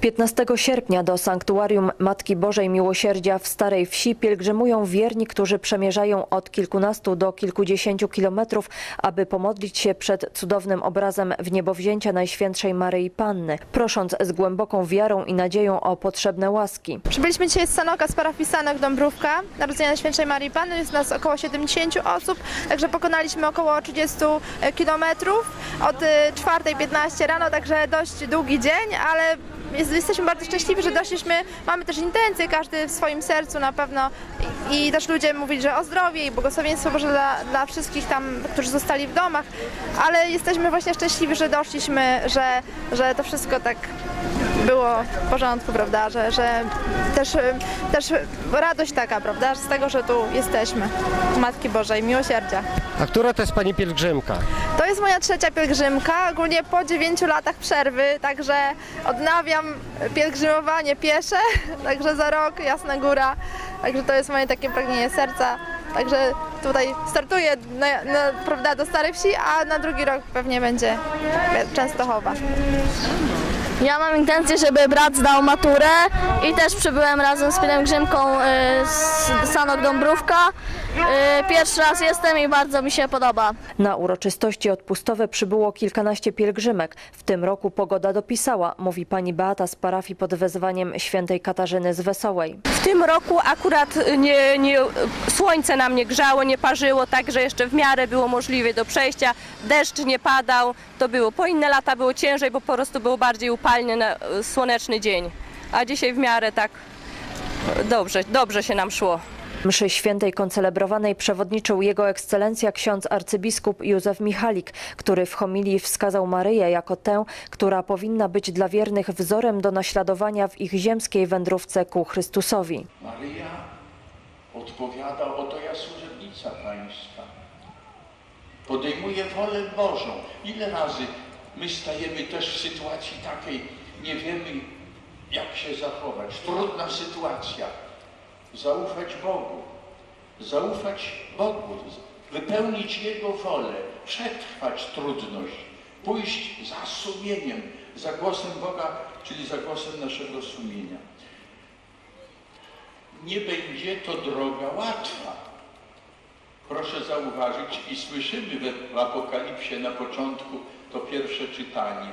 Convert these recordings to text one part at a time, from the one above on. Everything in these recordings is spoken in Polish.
15 sierpnia do sanktuarium Matki Bożej Miłosierdzia w Starej Wsi pielgrzymują wierni, którzy przemierzają od kilkunastu do kilkudziesięciu kilometrów, aby pomodlić się przed cudownym obrazem wniebowzięcia Najświętszej Maryi Panny, prosząc z głęboką wiarą i nadzieją o potrzebne łaski. Przybyliśmy dzisiaj z Sanoka, z parafii Sanok Dąbrówka, Narodzenia Najświętszej Marii Panny. Jest nas około 70 osób, także pokonaliśmy około 30 kilometrów od y, 4.15 rano, także dość długi dzień, ale jest, jesteśmy bardzo szczęśliwi, że doszliśmy. Mamy też intencje, każdy w swoim sercu na pewno i, i też ludzie mówili, że o zdrowie i błogosławieństwo Boże dla, dla wszystkich tam, którzy zostali w domach, ale jesteśmy właśnie szczęśliwi, że doszliśmy, że, że to wszystko tak było w porządku, prawda, że, że też, też radość taka, prawda, z tego, że tu jesteśmy, Matki Bożej, miłosierdzia. A która to jest pani pielgrzymka? Jest moja trzecia pielgrzymka, ogólnie po 9 latach przerwy, także odnawiam pielgrzymowanie piesze, także za rok Jasna Góra, także to jest moje takie pragnienie serca. Także tutaj startuję na, na, prawda, do Starej Wsi, a na drugi rok pewnie będzie Częstochowa. Ja mam intencję, żeby brat zdał maturę i też przybyłem razem z pielgrzymką y, z Sanok Dąbrówka. Y, Pierwszy raz jestem i bardzo mi się podoba. Na uroczystości odpustowe przybyło kilkanaście pielgrzymek. W tym roku pogoda dopisała, mówi pani Beata z parafii pod wezwaniem świętej Katarzyny z Wesołej. W tym roku akurat nie, nie, słońce nam nie grzało, nie parzyło, także jeszcze w miarę było możliwe do przejścia. Deszcz nie padał, to było. Po inne lata było ciężej, bo po prostu był bardziej upalny na, słoneczny dzień. A dzisiaj w miarę tak dobrze, dobrze się nam szło. Mszy świętej koncelebrowanej przewodniczył jego ekscelencja ksiądz arcybiskup Józef Michalik, który w homilii wskazał Maryję jako tę, która powinna być dla wiernych wzorem do naśladowania w ich ziemskiej wędrówce ku Chrystusowi. Maryja odpowiada, oto ja służebnica Pańska. Podejmuje wolę Bożą. Ile razy my stajemy też w sytuacji takiej, nie wiemy jak się zachować. Trudna sytuacja. Zaufać Bogu. Zaufać Bogu. Wypełnić Jego wolę. Przetrwać trudność. Pójść za sumieniem, za głosem Boga, czyli za głosem naszego sumienia nie będzie to droga łatwa. Proszę zauważyć i słyszymy w Apokalipsie na początku to pierwsze czytanie.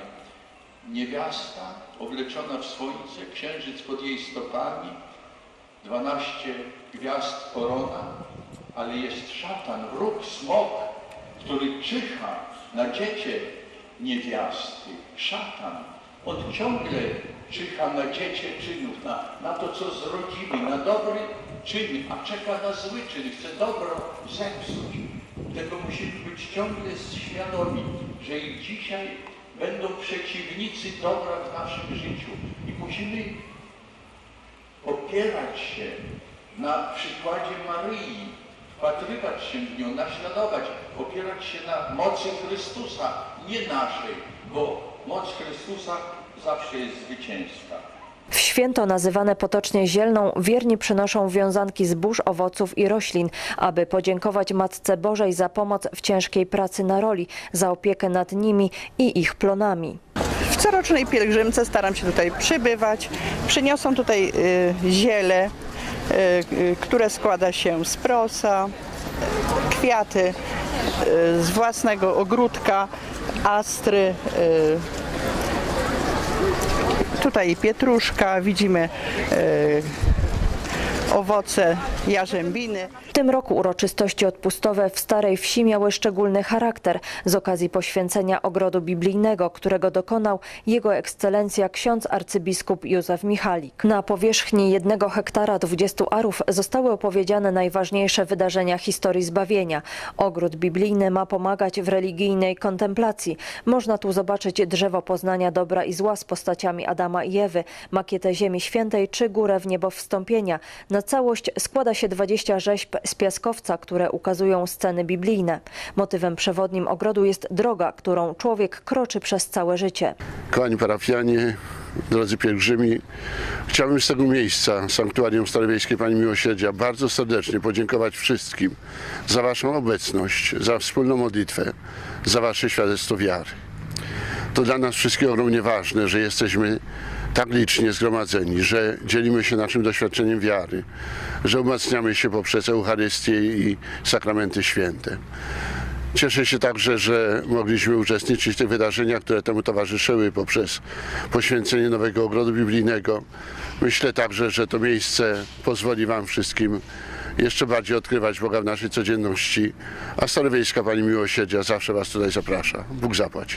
Niewiasta obleczona w słońce, księżyc pod jej stopami, dwanaście gwiazd korona, ale jest szatan, wróg, smok, który czyha na dziecię niewiasty. Szatan. On ciągle czyha na dziecię czynów, na, na to, co zrodzimy, na dobry czyn, a czeka na zły czyn, chce dobro zepsuć. Tego musimy być ciągle świadomi, że i dzisiaj będą przeciwnicy dobra w naszym życiu i musimy opierać się na przykładzie Maryi, wpatrywać się w nią, naśladować, opierać się na mocy Chrystusa, nie naszej, bo moc Chrystusa zawsze jest zwycięska. W święto nazywane potocznie zielną wierni przynoszą wiązanki zbóż, owoców i roślin, aby podziękować Matce Bożej za pomoc w ciężkiej pracy na roli, za opiekę nad nimi i ich plonami. W corocznej pielgrzymce staram się tutaj przybywać. Przyniosą tutaj y, ziele, y, y, które składa się z prosa, kwiaty y, z własnego ogródka, astry, y, tutaj pietruszka, widzimy y, owoce jarzębiny. W tym roku uroczystości odpustowe w Starej Wsi miały szczególny charakter z okazji poświęcenia ogrodu biblijnego, którego dokonał jego ekscelencja ksiądz arcybiskup Józef Michalik. Na powierzchni jednego hektara 20 arów zostały opowiedziane najważniejsze wydarzenia historii zbawienia. Ogród biblijny ma pomagać w religijnej kontemplacji. Można tu zobaczyć drzewo poznania dobra i zła z postaciami Adama i Ewy, makietę Ziemi Świętej czy górę w niebo wstąpienia. Na całość składa się 20 rzeźb z piaskowca, które ukazują sceny biblijne. Motywem przewodnim ogrodu jest droga, którą człowiek kroczy przez całe życie. Kochani parafianie, drodzy pielgrzymi, chciałbym z tego miejsca, Sanktuarium Starowiejskiej Pani Miłosierdzia, bardzo serdecznie podziękować wszystkim za Waszą obecność, za wspólną modlitwę, za Wasze świadectwo wiary. To dla nas wszystkich ogromnie ważne, że jesteśmy tak licznie zgromadzeni, że dzielimy się naszym doświadczeniem wiary, że umacniamy się poprzez Eucharystię i sakramenty święte. Cieszę się także, że mogliśmy uczestniczyć w tych wydarzeniach, które temu towarzyszyły poprzez poświęcenie nowego ogrodu biblijnego. Myślę także, że to miejsce pozwoli Wam wszystkim jeszcze bardziej odkrywać Boga w naszej codzienności, a Starowiejska Pani Miłosierdzia zawsze Was tutaj zaprasza. Bóg zapłać.